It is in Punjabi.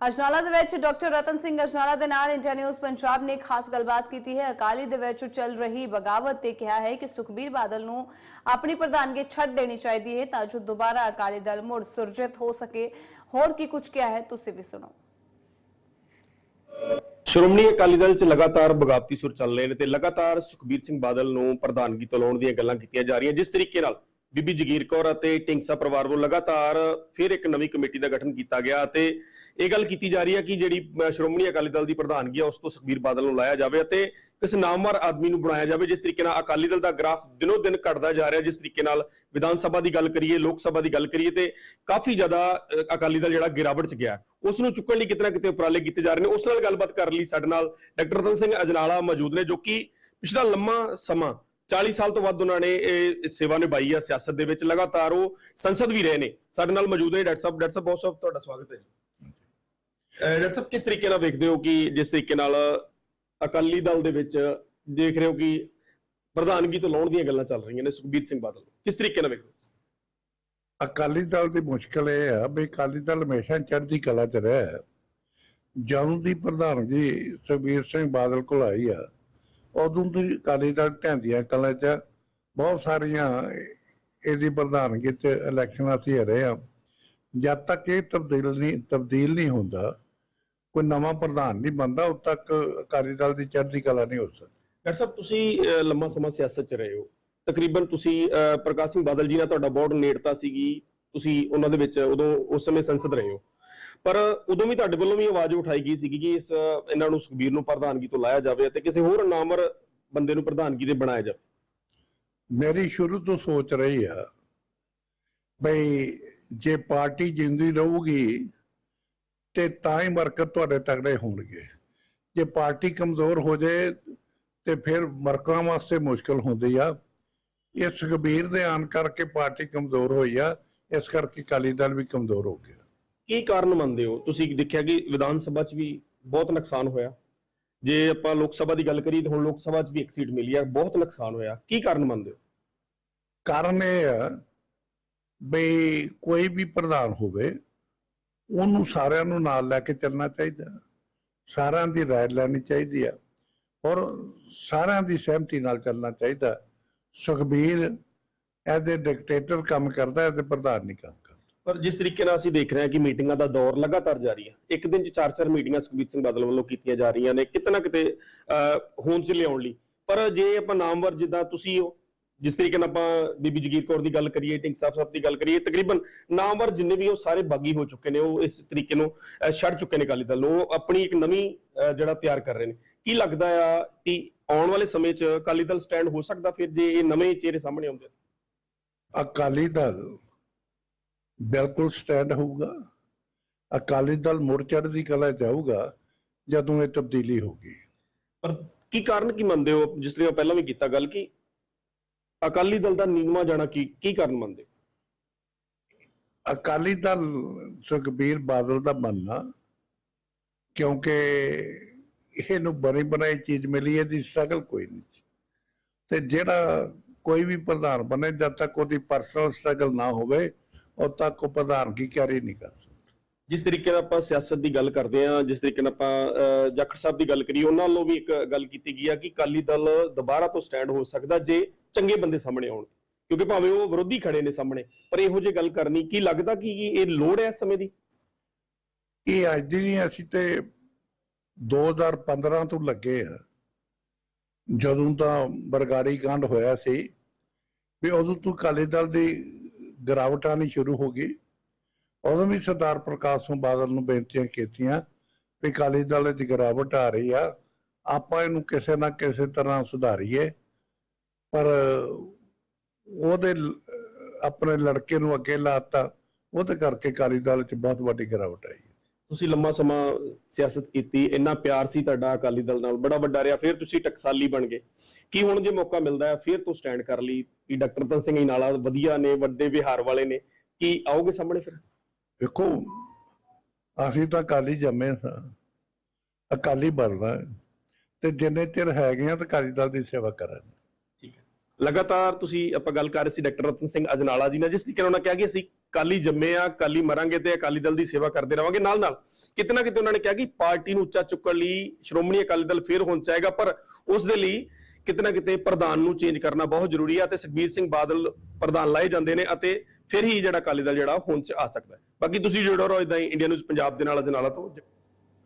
ਅਜਨਾਲਾ ਦੇ ਵਿੱਚ ਡਾਕਟਰ ਰਤਨ ਸਿੰਘ ਅਜਨਾਲਾ ਦੇ ਨਾਲ ਇੰਡੀਆ ਨਿਊਜ਼ ਪੰਜਾਬ ਨੇ ਖਾਸ ਗੱਲਬਾਤ ਕੀਤੀ ਹੈ ਅਕਾਲੀ ਦੇ ਵਿੱਚ ਚੱਲ ਰਹੀ ਬਗਾਵਤ ਤੇ ਕਿਹਾ ਹੈ ਕਿ ਸੁਖਬੀਰ ਬਾਦਲ ਨੂੰ ਆਪਣੀ ਪ੍ਰਧਾਨਗੀ ਛੱਡ ਦੇਣੀ ਚਾਹੀਦੀ ਹੈ ਤਾਂ ਜੋ ਦੁਬਾਰਾ ਅਕਾਲੀ ਦਲ ਮੁੜ ਸੁਰਜਿਤ ਹੋ ਸਕੇ ਹੋਰ ਕੀ ਕੁਝ ਕਿਹਾ ਹੈ ਤੁਸੀਂ ਵੀ ਸੁਣੋ ਸ਼੍ਰੋਮਣੀ ਅਕਾਲੀ ਦਲ 'ਚ ਲਗਾਤਾਰ ਬਗਾਵਤੀ ਸੁਰ ਚੱਲ ਰਹੇ ਨੇ ਤੇ ਲਗਾਤਾਰ ਸੁਖਬੀਰ ਸਿੰਘ ਬਾਦਲ ਨੂੰ ਪ੍ਰਧਾਨਗੀ ਤੋਂ ਲਾਉਣ ਦੀਆਂ ਗੱਲਾਂ ਕੀਤੀਆਂ ਜਾ ਰਹੀਆਂ। ਜਿਸ ਤਰੀਕੇ ਨਾਲ ਬੀਬੀ ਜਗੀਰ ਕੌਰ ਅਤੇ ਢਿੰਗਸਾ ਪਰਿਵਾਰ ਵੱਲੋਂ ਲਗਾਤਾਰ ਫਿਰ ਇੱਕ ਨਵੀਂ ਕਮੇਟੀ ਦਾ ਗਠਨ ਕੀਤਾ ਗਿਆ ਅਤੇ ਇਹ ਗੱਲ ਕੀਤੀ ਜਾ ਰਹੀ ਹੈ ਕਿ ਜਿਹੜੀ ਸ਼੍ਰੋਮਣੀ ਅਕਾਲੀ ਦਲ ਦੀ ਪ੍ਰਧਾਨਗੀ ਹੈ ਉਸ ਤੋਂ ਸੁਖਬੀਰ ਬਾਦਲ ਨੂੰ ਲਾਇਆ ਜਾਵੇ ਅਤੇ ਕਿਸੇ ਨਾਮਵਰ ਆਦਮੀ ਨੂੰ ਬਣਾਇਆ ਜਾਵੇ, ਜਿਸ ਤਰੀਕੇ ਨਾਲ ਅਕਾਲੀ ਦਲ ਦਾ ਗ੍ਰਾਫ ਦਿਨੋ ਦਿਨ ਘਟਦਾ ਜਾ ਰਿਹਾ, ਜਿਸ ਤਰੀਕੇ ਨਾਲ ਵਿਧਾਨ ਸਭਾ ਦੀ ਗੱਲ ਕਰੀਏ, ਲੋਕ ਸਭਾ ਦੀ ਗੱਲ ਕਰੀਏ ਤੇ ਕਾਫੀ ਜ਼ਿਆਦਾ ਅਕਾਲੀ ਦਲ ਜਿਹੜਾ ਗਿਰਾਵਟ 'ਚ ਗਿਆ। ਉਸ ਨੂੰ ਚੁੱਕਣ ਲਈ ਕਿਤਨਾ ਕਿਤੇ ਉਪਰਾਲੇ ਕੀਤੇ ਜਾ ਰਹੇ ਨੇ। ਉਸ ਨਾਲ ਗੱਲਬਾਤ ਕਰਨ ਲਈ ਸਾਡੇ ਨਾਲ ਡਾਕਟਰ ਰਤਨ ਸਿੰਘ ਅਜਨਾਲਾ ਮੌਜੂਦ ਨੇ, ਜੋ ਕਿ ਪਿਛਲਾ ਲੰਮਾ ਸਮਾਂ 40 ਸਾਲ ਤੋਂ ਵੱਧ ਉਹਨਾਂ ਨੇ ਇਹ ਸੇਵਾ ਨਿਭਾਈ ਆ ਸਿਆਸਤ ਦੇ ਵਿੱਚ। ਲਗਾਤਾਰ ਉਹ ਸੰਸਦ ਵੀ ਰਹੇ ਨੇ। ਸਾਡੇ ਨਾਲ ਮੌਜੂਦ ਨੇ ਡਾਕਟਰ ਸਾਹਿਬ। ਡਾਕਟਰ ਸਾਹਿਬ, ਬਹੁਤ ਬਹੁਤ ਤੁਹਾਡਾ ਸਵਾਗਤ ਹੈ ਜੀ। ਡਾਕਟਰ ਸਾਹਿਬ, ਕਿਸ ਤਰੀਕੇ ਨਾਲ ਵੇਖਦੇ ਹੋ ਕਿ ਜਿਸ ਤਰੀਕੇ ਨਾਲ ਅਕਾਲੀ ਦਲ ਦੇ ਵਿੱਚ ਦੇਖ ਰਹੇ ਹੋ ਕਿ ਪ੍ਰਧਾਨਗੀ ਤੋਂ ਲਾਉਣ ਦੀਆਂ ਗੱਲਾਂ ਚੱਲ ਰਹੀਆਂ ਨੇ ਸੁਖਬੀਰ ਸਿੰਘ ਬਾਦਲ। ਨੂੰ। ਕਿਸ ਤਰੀਕੇ ਨਾਲ ਵੇਖਦੇ ਹੋ? ਅਕਾਲੀ ਦਲ ਦੀ ਮੁਸ਼ਕਲ ਇਹ ਆ ਵੀ ਅਕਾਲੀ ਦਲ ਹਮੇਸ਼ਾ ਚੜ੍ਹਦੀ ਕਲਾ 'ਚ ਰਿਹਾ। ਜਦੋਂ ਦੀ ਪ੍ਰਧਾਨਗੀ ਸੁਖਬੀਰ ਸਿੰਘ ਬਾਦਲ ਕੋਲ ਆਈ ਆ। ਉਦੋਂ ਦੀ ਅਕਾਲੀ ਦਲ ਢਹਿੰਦੀਆਂ ਕਲਾ 'ਚ ਬਹੁਤ ਸਾਰੀਆਂ ਇਹਦੀ ਪ੍ਰਧਾਨਗੀ 'ਚ ਇਲੈਕਸ਼ਨਾਂ ਅਸੀਂ ਹਰੇ ਆ। ਜਦ ਤੱਕ ਇਹ ਤਬਦੀਲ ਨਹੀਂ ਤਬਦੀਲ ਨਹੀਂ ਹੁੰਦਾ ਕੋਈ ਨਵਾਂ ਪ੍ਰਧਾਨ ਨਹੀਂ ਬਣਦਾ ਉਦ ਤੱਕ ਅਕਾਲੀ ਦਲ ਦੀ ਚੜ੍ਹਦੀ ਕਲਾ ਨਹੀਂ ਹੋ ਸਕਦੀ। ਡਾਕਟਰ ਸਾਹਿਬ ਤੁਸੀਂ ਅਹ, ਲੰਮਾ ਸਮਾਂ ਸਿਆਸਤ 'ਚ ਰਹੇ ਹੋ। ਤਕਰੀਬਨ ਤੁਸੀਂ ਅਹ, ਪ੍ਰਕਾਸ਼ ਸਿੰਘ ਬਾਦਲ ਜੀ ਨਾਲ ਤੁਹਾਡਾ ਬਹੁਤ ਨੇੜਤਾ ਸੀਗੀ। ਤੁਸੀਂ ਉਹਨਾਂ ਦੇ ਵਿੱਚ ਉਦੋਂ ਉਸ ਸਮੇਂ ਸੰਸਦ ਰਹੇ ਹੋ। ਪਰ ਉਦੋਂ ਵੀ ਤੁਹਾਡੇ ਵੱਲੋਂ ਵੀ ਆਵਾਜ਼ ਉਠਾਈ ਗਈ ਸੀਗੀ ਕਿ ਇਸ, ਇਹਨਾਂ ਨੂੰ ਸੁਖਬੀਰ ਨੂੰ ਪ੍ਰਧਾਨਗੀ ਤੋਂ ਲਾਇਆ ਜਾਵੇ ਅਤੇ ਕਿਸੇ ਹੋਰ ਨਾਮਰ ਬੰਦੇ ਨੂੰ ਪ੍ਰਧਾਨਗੀ ਤੇ ਬਣਾਇਆ ਜਾਵੇ। ਮੇਰੀ ਸ਼ੁਰੂ ਤੋਂ ਸੋਚ ਰਹੀ ਆ ਬਈ ਜੇ ਪਾਰਟੀ ਜਿੰਦੀ ਰਹੂਗੀ ਤੇ ਤਾਂ ਹੀ ਵਰਕਰ ਤੁਹਾਡੇ ਤਗੜੇ ਹੋਣਗੇ। ਜੇ ਪਾਰਟੀ ਕਮਜ਼ੋਰ ਹੋ ਜਾਏ ਤੇ ਫਿਰ ਵਰਕਰਾਂ ਵਾਸਤੇ ਮੁਸ਼ਕਲ ਹੁੰਦੀ ਆ। ਇਹ ਸੁਖਬੀਰ ਦੇ ਆਣ ਕਰਕੇ ਪਾਰਟੀ ਕਮਜ਼ੋਰ ਹੋਈ ਆ, ਇਸ ਕਰਕੇ ਅਕਾਲੀ ਦਲ ਵੀ ਕਮਜ਼ੋਰ ਹੋ ਗਿਆ। ਕੀ ਕਾਰਨ ਮੰਨਦੇ ਹੋ? ਤੁਸੀਂ ਦੇਖਿਆ ਕਿ ਵਿਧਾਨ ਸਭਾ 'ਚ ਵੀ ਬਹੁਤ ਨੁਕਸਾਨ ਹੋਇਆ। ਜੇ ਆਪਾਂ ਲੋਕ ਸਭਾ ਦੀ ਗੱਲ ਕਰੀਏ ਤਾਂ ਹੁਣ ਲੋਕ ਸਭਾ 'ਚ ਵੀ ਇੱਕ ਸੀਟ ਮਿਲੀ ਆ, ਬਹੁਤ ਨੁਕਸਾਨ ਹੋਇਆ। ਕੀ ਕਾਰਨ ਮੰਨਦੇ ਹੋ? ਕਾਰਨ ਇਹ ਆ ਬਈ ਕੋਈ ਵੀ ਪ੍ਰਧਾਨ ਹੋਵੇ, ਉਹਨੂੰ ਸਾਰਿਆਂ ਨੂੰ ਨਾਲ ਲੈ ਕੇ ਚੱਲਣਾ ਚਾਹੀਦਾ। ਸਾਰਿਆਂ ਦੀ ਰਾਏ ਲੈਣੀ ਚਾਹੀਦੀ ਆ। ਔਰ ਸਾਰਿਆਂ ਦੀ ਸਹਿਮਤੀ ਨਾਲ ਚੱਲਣਾ ਚਾਹੀਦਾ। ਸੁਖਬੀਰ ਇਹਦੇ ਡਿਕਟੇਟਰ ਕੰਮ ਕਰਦਾ ਇਹਦੇ ਪ੍ਰਧਾਨ ਨਹੀਂ ਕਰਦਾ ਪਰ ਜਿਸ ਤਰੀਕੇ ਨਾਲ ਅਸੀਂ ਦੇਖ ਰਹੇ ਹਾਂ ਕਿ ਮੀਟਿੰਗਾਂ ਦਾ ਦੌਰ ਲਗਾਤਾਰ ਜਾਰੀ ਹੈ, ਇੱਕ ਦਿਨ 'ਚ ਚਾਰ ਚਾਰ ਮੀਟਿੰਗਾਂ ਸੁਖਬੀਰ ਸਿੰਘ ਬਾਦਲ ਵੱਲੋਂ ਕੀਤੀਆਂ ਜਾ ਰਹੀਆਂ ਨੇ, ਕਿਤੇ ਨਾ ਕਿਤੇ ਹੋਂਦ 'ਚ ਲਿਆਉਣ ਲਈ। ਪਰ ਜੇ ਆਪਾਂ ਨਾਮਵਰ ਜਿੱਦਾਂ ਤੁਸੀਂ ਹੋ, ਜਿਸ ਤਰੀਕੇ ਨਾਲ ਆਪਾਂ ਬੀਬੀ ਜਗੀਰ ਕੌਰ ਦੀ ਗੱਲ ਕਰੀਏ ਟਿੰਕ ਸਾਹਿਬ ਸਾਹਿਬ ਦੀ ਗੱਲ ਕਰੀਏ, ਤਕਰੀਬਨ ਨਾਮਵਰ ਜਿੰਨੇ ਵੀ ਉਹ ਸਾਰੇ ਬਾਗੀ ਹੋ ਚੁੱਕੇ ਨੇ, ਉਹ ਇਸ ਤਰੀਕੇ ਨੂੰ ਛੱਡ ਚੁੱਕੇ ਨੇ ਅਕਾਲੀ ਦਲ ਨੂੰ। ਉਹ ਆਪਣੀ ਇੱਕ ਨਵੀਂ ਜਿਹੜਾ ਤਿਆਰ ਕਰ ਰਹੇ ਨੇ। ਕੀ ਲੱਗਦਾ ਆ ਕਿ ਆਉਣ ਵਾਲੇ ਸਮੇਂ 'ਚ ਅਕਾਲੀ ਦਲ ਸਟੈਂਡ ਹੋ ਸਕਦਾ, ਫਿਰ ਜੇ ਇਹ ਨਵੇਂ ਚਿਹਰੇ ਸਾਹਮਣੇ ਆਉਂਦੇ? ਅਕਾਲੀ ਦਲ ਬਿਲਕੁਲ ਸਟੈਂਡ ਹੋਊਗਾ ਅਕਾਲੀ ਦਲ ਮੁੜ ਚੜ੍ਹਦੀ ਕਲਾ ਜਾਊਗਾ ਜਦੋਂ ਇਹ ਤਬਦੀਲੀ ਹੋਗੀ ਪਰ ਕੀ ਕਾਰਨ ਕੀ ਮੰਨਦੇ ਹੋ ਜਿਸ ਲਈ ਪਹਿਲਾਂ ਵੀ ਕੀਤਾ ਗੱਲ ਕਿ ਅਕਾਲੀ ਦਲ ਦਾ ਨੀਵਾਂ ਜਾਣਾ ਕੀ ਕੀ ਕਾਰਨ ਮੰਨਦੇ? ਅਕਾਲੀ ਦਲ ਸੁਖਬੀਰ ਬਾਦਲ ਦਾ ਮੰਨਣਾ ਕਿਉਂਕਿ ਇਹਨੂੰ ਬਣੀ ਬਣਾਈ ਚੀਜ਼ ਮਿਲੀ ਹੈ ਦੀ ਸਟਰਗਲ ਕੋਈ ਨਹੀਂ। ਤੇ ਜਿਹੜਾ ਕੋਈ ਵੀ ਪ੍ਰਧਾਨ ਬਣੇ ਜਦ ਤੱਕ ਉਹਦੀ ਪਰਸਨਲ ਸਟਰਗਲ ਨਾ ਹੋਵੇ ਉਦ ਤੱਕ ਉਹ ਪ੍ਰਧਾਨਗੀ ਕੈਰੀ ਨਹੀਂ ਕਰ ਸਕਦਾ। ਜਿਸ ਤਰੀਕੇ ਨਾਲ ਆਪਾਂ ਸਿਆਸਤ ਦੀ ਗੱਲ ਕਰਦੇ ਹਾਂ ਜਿਸ ਤਰੀਕੇ ਨਾਲ ਆਪਾਂ ਜਾਖੜ ਸਾਹਿਬ ਦੀ ਗੱਲ ਕਰੀਏ ਉਹਨਾਂ ਵੱਲੋਂ ਵੀ ਇੱਕ ਗੱਲ ਕੀਤੀ ਗਈ ਆ ਕਿ ਅਕਾਲੀ ਦਲ ਦੁਬਾਰਾ ਤੋਂ ਸਟੈਂਡ ਹੋ ਸਕਦਾ ਜੇ ਚੰਗੇ ਬੰਦੇ ਸਾਹਮਣੇ ਆਉਣ। ਕਿਉਂਕਿ ਭਾਵੇਂ ਉਹ ਵਿਰੋਧੀ ਖੜੇ ਨੇ ਸਾਹਮਣੇ ਪਰ ਇਹੋ ਜਿਹੀ ਗੱਲ ਕਰਨੀ ਕੀ ਲੱਗਦਾ ਕਿ ਇਹ ਲੋੜ ਹੈ ਸਮੇਂ ਦੀ? ਇਹ ਅੱਜ ਦੀ ਨਹੀਂ ਅਸੀਂ ਤੇ 2015 ਤੋਂ ਲੱਗੇ ਆ। ਜਦੋਂ ਤਾਂ ਬਰਗਾੜੀ ਕਾਂਡ ਹੋਇਆ ਸੀ ਵੀ ਉਦੋਂ ਤੋਂ ਅਕਾਲੀ ਦਲ ਦੀ ਗਿਰਾਵਟ ਆਉਣੀ ਸ਼ੁਰੂ ਹੋ ਗਈ। ਉਦੋਂ ਵੀ ਸਰਦਾਰ ਪ੍ਰਕਾਸ਼ ਸਿੰਘ ਬਾਦਲ ਨੂੰ ਬੇਨਤੀਆਂ ਕੀਤੀਆਂ ਵੀ ਅਕਾਲੀ ਦਲ ਦੀ ਗਿਰਾਵਟ ਆ ਰਹੀ ਆ, ਆਪਾਂ ਇਹਨੂੰ ਕਿਸੇ ਨਾ ਕਿਸੇ ਤਰ੍ਹਾਂ ਸੁਧਾਰੀਏ। ਪਰ ਉਹਦੇ ਆਪਣੇ ਲੜਕੇ ਨੂੰ ਅੱਗੇ ਲਾਤਾ, ਉਹਦੇ ਕਰਕੇ ਅਕਾਲੀ ਦਲ 'ਚ ਬਹੁਤ ਵੱਡੀ ਗਿਰਾਵਟ ਆਈ। ਤੁਸੀਂ ਲੰਮਾ ਸਮਾਂ ਸਿਆਸਤ ਕੀਤੀ ਇੰਨਾ ਪਿਆਰ ਸੀ ਤੁਹਾਡਾ ਅਕਾਲੀ ਦਲ ਨਾਲ ਬੜਾ ਵੱਡਾ ਰਿਹਾ ਫਿਰ ਤੁਸੀਂ ਟਕਸਾਲੀ ਬਣ ਗਏ। ਕੀ ਹੁਣ ਜੇ ਮੌਕਾ ਮਿਲਦਾ ਹੈ ਫਿਰ ਤੋਂ ਸਟੈਂਡ ਕਰ ਲਈ ਕਿ ਡਾਕਟਰ ਰਤਨ ਸਿੰਘ ਨਾਲਾ ਵਧੀਆ ਨੇ ਵੱਡੇ ਵਿਹਾਰ ਵਾਲੇ ਨੇ ਕੀ ਆਓਗੇ ਸਾਹਮਣੇ ਫਿਰ? ਵੇਖੋ ਅਸੀਂ ਤਾਂ ਅਕਾਲੀ ਜੰਮੇ ਸਾਂ ਅਕਾਲੀ ਬਣਨਾ ਹੈ। ਤੇ ਜਿੰਨੇ ਚਿਰ ਹੈਗੇ ਆ ਤਾਂ ਅਕਾਲੀ ਦਲ ਦੀ ਸੇਵਾ ਕਰਾਂਗੇ। ਠੀਕ ਹੈ। ਲਗਾਤਾਰ ਤੁਸੀਂ ਆਪਾਂ ਗੱਲ ਕਰ ਰਹੇ ਸੀ ਡਾਕਟਰ ਰਤਨ ਸਿੰਘ ਅਜਨਾਲਾ ਜੀ ਨਾਲ ਜਿਸ ਤਰੀਕੇ ਨਾਲ ਉਹਨਾਂ ਕਿਹਾ ਕਿ ਅਸੀਂ ਕਾਲੀ ਜੰਮੇ ਆ ਕਾਲੀ ਮਰਾਂਗੇ ਤੇ ਅਕਾਲੀ ਦਲ ਦੀ ਸੇਵਾ ਕਰਦੇ ਰਵਾਂਗੇ। ਨਾਲ ਨਾਲ ਕਿਤੇ ਨਾ ਕਿਤੇ ਉਹਨਾਂ ਨੇ ਕਿਹਾ ਕਿ ਪਾਰਟੀ ਨੂੰ ਉੱਚਾ ਚੁੱਕਣ ਲਈ ਸ਼੍ਰੋਮਣੀ ਅਕਾਲੀ ਦਲ ਫੇਰ ਹੋਣ ਚਾਹੇਗਾ ਪਰ ਉਸ ਦੇ ਲਈ ਕਿਤੇ ਨਾ ਕਿਤੇ ਪ੍ਰਧਾਨ ਨੂੰ ਚੇਂਜ ਕਰਨਾ ਬਹੁਤ ਜ਼ਰੂਰੀ ਹੈ ਤੇ ਸੁਖਬੀਰ ਸਿੰਘ ਬਾਦਲ ਪ੍ਰਧਾਨ ਲਾਏ ਜਾਂਦੇ ਨੇ ਅਤੇ ਫਿਰ ਹੀ ਜਿਹੜਾ ਅਕਾਲੀ ਦਲ ਜਿਹੜਾ ਹੋਂਦ ਚ ਆ ਸਕਦਾ ਬਾਕੀ ਤੁਸੀਂ ਜੁੜੋ ਰਹੋ ਇਦਾਂ ਹੀ ਇੰਡੀਆ ਨਿਊਜ਼ ਪੰਜਾਬ ਦੇ ਨਾਲ, ਅਜਨਾਲਾ ਤੋਂ।